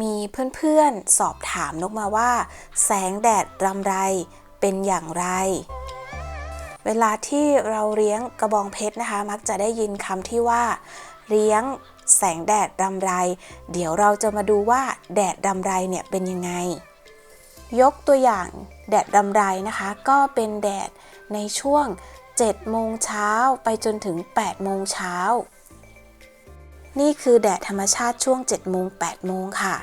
มีเพื่อนๆสอบถามนกมาว่า แสงแดดรำไรเป็นอย่างไร เวลาที่เราเลี้ยงกระบองเพชรนะคะ มักจะได้ยินคำที่ว่าเลี้ยงแสงแดดรำไร เดี๋ยวเราจะมาดูว่าแดดรำไรเนี่ยเป็นยังไง ยกตัวอย่างแดดรำไรนะคะ ก็เป็นแดดในช่วง7โมงเช้าไปจนถึง8โมงเช้า นี่คือแดดธรรมชาติช่วง7โมง8โมงค่ะ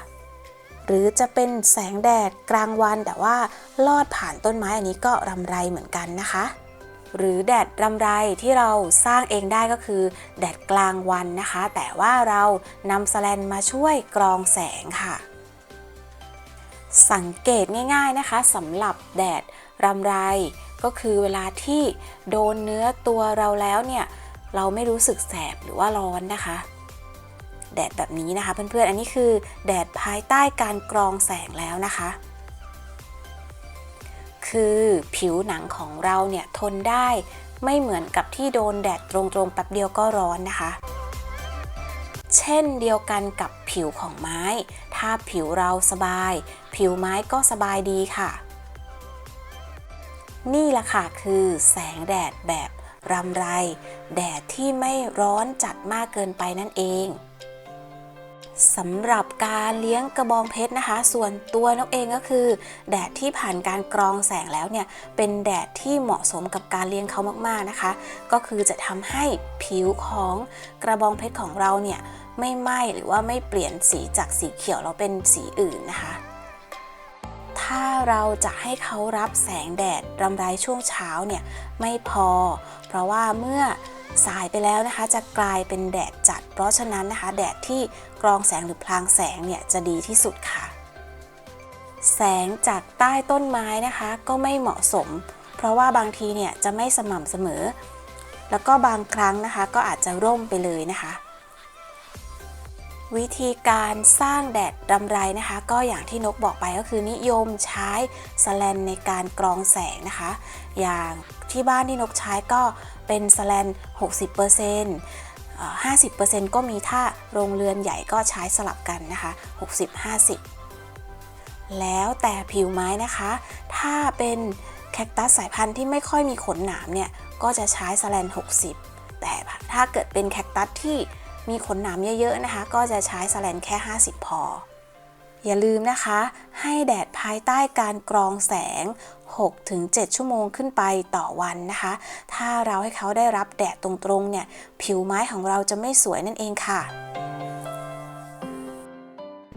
หรือจะเป็นแสงแดดกลางวันแต่ว่าลอดผ่านต้นไม้อันนี้ก็รำไรเหมือนกันนะคะ หรือแดดรำไรที่เราสร้างเองได้ก็คือ แดดกลางวันนะคะ แต่ว่าเรานำสแลนมาช่วยกรองแสงค่ะ สังเกตง่าย ๆนะคะสำหรับแดดรำไรก็คือเวลาที่โดนเนื้อตัวเราแล้วเนี่ย เราไม่รู้สึกแสบหรือว่าร้อนนะคะ แดดแบบนี้นะคะ เพื่อนๆ อันนี้คือแดดภายใต้การกรองแสงแล้วนะคะ คือผิวหนังของเราเนี่ยทนได้ไม่เหมือนกับที่โดนแดดตรงๆแป๊บเดียวก็ร้อนนะคะ เช่นเดียวกันกับผิวของไม้ ถ้าผิวเราสบาย ผิวไม้ก็สบายดีค่ะ นี่แหละค่ะคือแสงแดดแบบรำไร แดดที่ไม่ร้อนจัดมากเกินไปนั่นเอง สำหรับการเลี้ยงกระบองเพชรนะคะ ส่วนตัวนกเองก็คือ แดดที่ผ่านการกรองแสงแล้วเนี่ยเป็นแดดที่เหมาะสมกับการเลี้ยงเขามากๆนะคะ ก็คือจะทำให้ผิวของกระบองเพชรของเราเนี่ยไม่ไหม้หรือว่าไม่เปลี่ยนสีจากสีเขียวเราเป็นสีอื่นนะคะ ถ้าเราจะให้เขารับแสงแดดรำไรช่วงเช้าเนี่ยไม่พอ เพราะว่าเมื่อ สายไปแล้วนะคะจะกลายเป็นแดดจัด เพราะฉะนั้นนะคะ แดดที่กรองแสงหรือพลางแสงเนี่ยจะดีที่สุดค่ะ แสงจากใต้ต้นไม้นะคะก็ไม่เหมาะสม เพราะว่าบางทีเนี่ยจะไม่สม่ำเสมอ แล้วก็บางครั้งนะคะก็อาจจะร่มไปเลยนะคะ วิธีการสร้างแดดรำไรนะคะ ก็อย่างที่นกบอกไปก็คือนิยมใช้สแลนในการกรองแสงนะคะ อย่างที่บ้านที่นกใช้ก็เป็นสแลน 60% 50%ก็มีถ้าโรงเรือนใหญ่ก็ใช้สลับกันนะคะ 60-50 แล้วแต่ผิวไม้นะคะ ถ้าเป็นแคคตัสสายพันธุ์ที่ไม่ค่อยมีขนหนามเนี่ย ก็จะใช้สแลน 60 แต่ถ้าเกิดเป็นแคคตัสที่ มีขนหนามเยอะๆนะคะ ก็จะใช้สแลนแค่ 50 พอ อย่าลืมนะคะ ให้แดดภายใต้การกรองแสง 6-7 ชั่วโมงขึ้นไปต่อวันนะคะ ถ้าเราให้เขาได้รับแดดตรงๆเนี่ย ผิวไม้ของเราจะไม่สวยนั่นเองค่ะ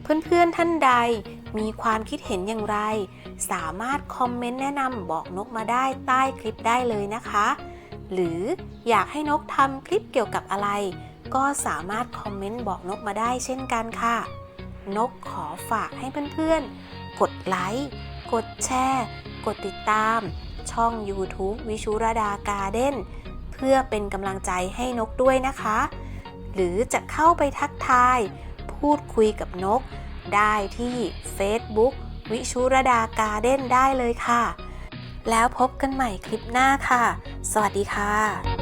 เพื่อนๆท่านใดมีความคิดเห็นอย่างไร สามารถคอมเมนต์แนะนำบอกนกมาได้ใต้คลิปได้เลยนะคะ หรืออยากให้นกทำคลิปเกี่ยวกับอะไร ก็สามารถคอมเมนต์บอกนกมาได้เช่นกันค่ะ นกขอฝากให้เพื่อนๆ กดไลค์ กดแชร์ กดติดตาม ช่อง YouTube วิชุรดาการ์เด้น เพื่อเป็นกำลังใจให้นกด้วยนะคะ หรือจะเข้าไปทักทาย พูดคุยกับนก ได้ที่ Facebook วิชุรดาการ์เด้นได้เลยค่ะ แล้วพบกันใหม่คลิปหน้าค่ะ สวัสดีค่ะ